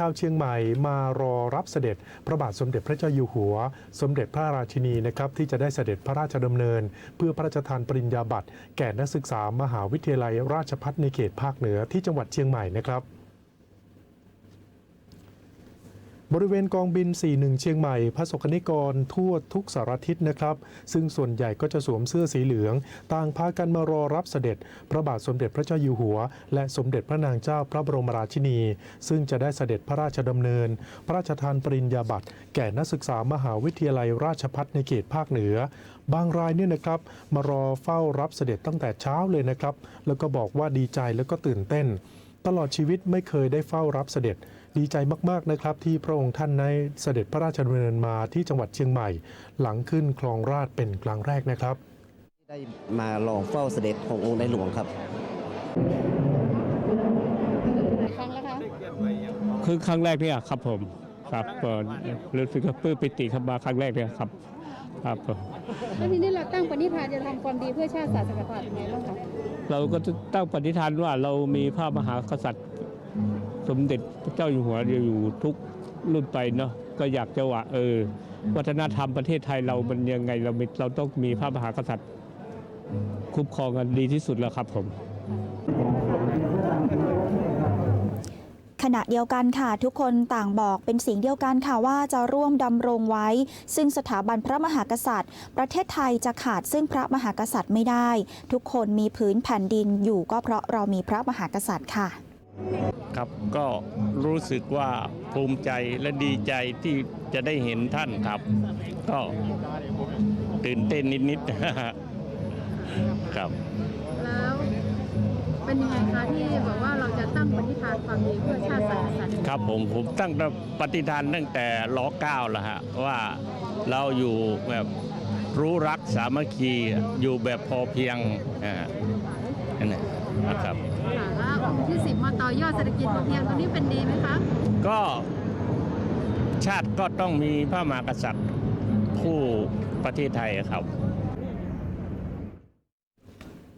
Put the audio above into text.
ชาวเชียงใหม่มารอรับเสด็จพระบาทสมเด็จพระเจ้าอยู่หัว สมเด็จพระราชินีนะครับที่จะได้เสด็จพระราชดำเนิน เพื่อพระราชทานปริญญาบัตรแก่นักศึกษามหาวิทยาลัยราชพัฒในเขตภาคเหนือที่จังหวัดเชียงใหม่นะครับ บริเวณกองบิน 41 เชียงใหม่พระสกนิกรทั่วทุกสารทิศนะครับ ซึ่งส่วนใหญ่ก็จะสวมเสื้อสีเหลือง ต่างพากันมารอรับเสด็จ พระบาทสมเด็จพระเจ้าอยู่หัว และสมเด็จพระนางเจ้าพระบรมราชินี ซึ่งจะได้เสด็จพระราชดำเนิน พระราชทานปริญญาบัตรแก่นักศึกษามหาวิทยาลัยราชภัฏในเขตภาคเหนือ บางรายเนี่ยนะครับมารอเฝ้ารับเสด็จตั้งแต่เช้าเลยนะครับ แล้วก็บอกว่าดีใจแล้วก็ตื่นเต้น ตลอดชีวิตไม่เคยได้เฝ้ารับเสด็จ ดีใจมากๆนะครับ ที่พระองค์ท่านได้เสด็จพระราชดำเนินมาที่จังหวัดเชียงใหม่ หลังขึ้นคลองราชเป็นครั้งแรกนะครับ ได้มาลองเฝ้าเสด็จขององค์ในหลวงครับครั้งแล้วคะคือครั้งแรกเนี่ยครับผมครับก็รู้สึกว่าปลื้มปิติครับมาครั้งแรกเนี่ยครับ ครับผมแล้วทีนี้เราตั้งปณิธานจะทำความดีเพื่อชาติศาสนาศาสตร์ยังไงบ้างคะเราก็จะตั้งปณิธานว่าเรามีพระมหากษัตริย์ สมเด็จพระเจ้าอยู่หัวอยู่ทุกรุ่นไปเนาะก็อยากจะว่าเออ วัฒนธรรมประเทศไทยเรามันยังไงเรามีเราต้องมีพระมหากษัตริย์ คุ้มครองกันดีที่สุดแล้วครับผม ขณะเดียวกันค่ะ ทุกคนต่างบอกเป็นเสียงเดียวกันค่ะว่าจะร่วมดำรงไว้ ซึ่งสถาบันพระมหากษัตริย์ ประเทศไทยจะขาดซึ่งพระมหากษัตริย์ไม่ได้ ทุกคนมีพื้นแผ่นดินอยู่ก็เพราะเรามีพระมหากษัตริย์ค่ะครับก็รู้สึกว่าภูมิใจและดีใจที่จะได้เห็นท่านครับ ก็ตื่นเต้นนิดๆครับ แล้วเป็นยังไงคะที่บอกว่าเราจะตั้งปณิธานความดีเพื่อ ครับผมผมตั้งปฏิทานตั้งแต่ล้อเก้าแล้วฮะว่าเราอยู่แบบรู้รักสามัคคีอยู่แบบพอเพียงอ่านั่นแหละนะครับ ค่ะแล้วองค์ที่สิบมาต่อยอดเศรษฐกิจพอเพียงตรงนี้เป็นดีไหมคะก็ชาติก็ต้องมีพระมหากษัตริย์ผู้ประเทศไทยครับ